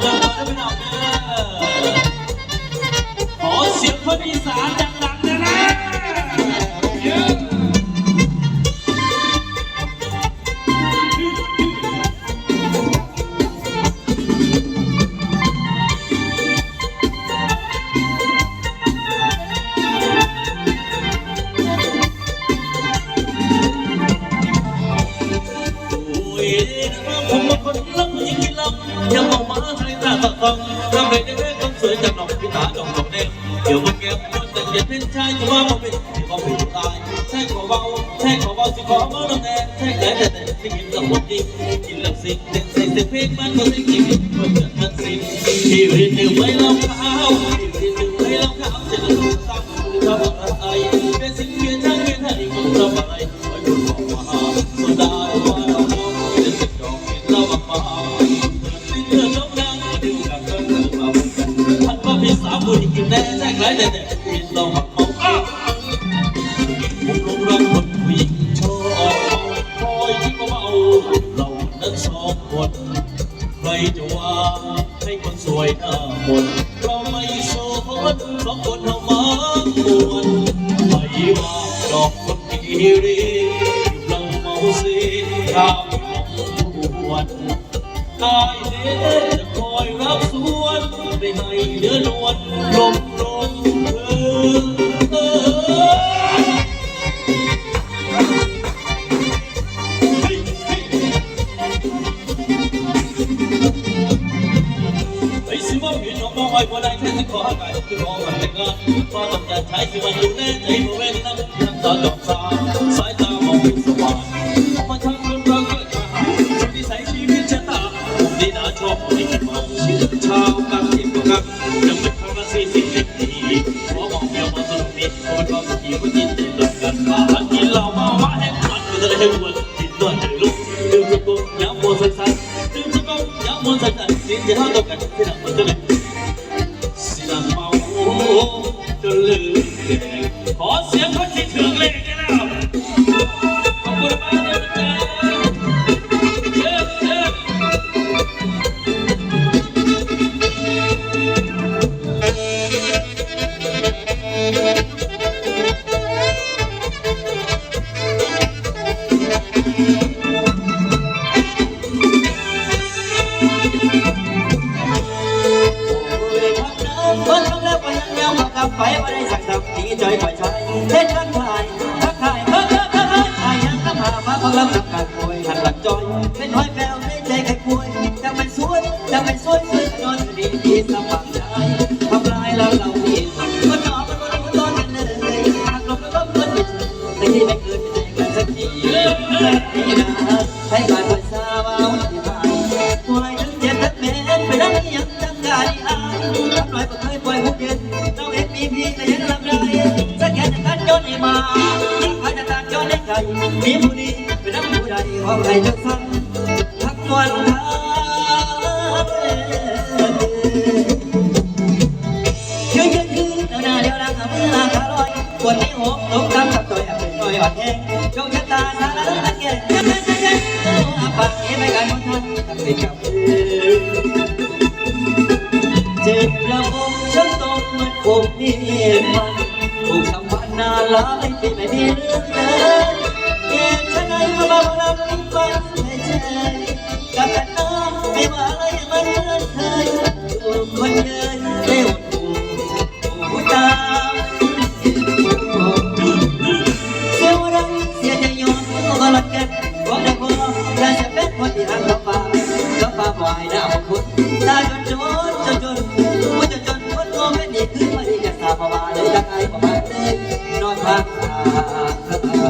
เด้อขอเสียงคนอีสาน ใครตาตะตองทำไรได้แค่ต้องสวยจากดอกพิธาดอกดอกแดงเดี๋ยวมันแก้มมันแต่เย็นเป็นชายจะว่ามันเป็นที่เขาเป็นผู้ตายใช่ขอ แต่แท้คล้ายแต่แต่กินเราหมักมอ้าผมหลงรักคนผู้หญิงชอบคอยที่ก็เมาเรานั้นสองคน ใครจะว่าให้คนสวยหน้ามนต์ วนไม่ให้เดือดร้อนวลมลมเออเออไอ้สิว่าเห็นน้องน้องไอ้คนใดแค่จะขอหากายคือรอวันแต่งงานพอต้องการใช้สิวันดูแลใจบริเวณน้ำน้ำตาดอกสาสายตามองสว่างมาทำคนเราเกิดมาชีวิตใส่ชีวิตชะตาดีน่าชอบไม่คิดเมาชาวกัน ที่ตัวกันยังไม่าสี่สิบปีขอบอกเมียมาสนุกดีคนเราสักทีก็ยินดีด้วยกันมาหันกินเหล้ามาว่าแห่งวันก็จะได้ให้วันกินด้วยใจลุกดื่มสกุลย้ำโมสันๆดื่มสกุลย้ำโมสันๆสิ่งที่เราต้องการที่นั่นมันจะเลย คนทำแล้วก็ยังเลี้ยวมากลับไปว่าได้สักสักดีใจปล่อยชายเฮ็ดกันถ่ายทักทายเฮ้ยเฮ้ยเฮ้ยเฮ้ยถ่ายยังก็มามาพังลำกับการป่วยหันหลังจอยเป็นห้อยแปวในใจใครป่วยจะไม่สวยจะไม่สวยสวยนอนดีดีสบาย ผู้ใดห้องใครจะสั่งทักวันทายืนยืนยืนหน้าเดียวรักมือขาลอยปวดที่หัวตกตามกับตัวอยากเป็นน้อยอ่อนแห้งโชคชะตาสารพัดแก่ยังไงยังไงโอ้อาปากเอ๋ไปกันหมดทันทำเป็นกับเธอเจ็บระบมฉันตกมันคงมีมัน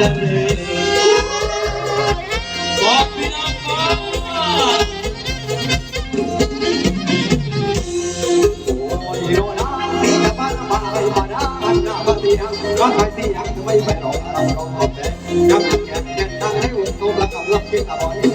ก็นเลยอกพี่น้องรนาสีไปมบันรบตียังก็ไปตีนังไม่ไปหรอกเราเราคบแต่ยังแก่แก่ตั้งให้หุ่นตัวระกับลับกินตะบอย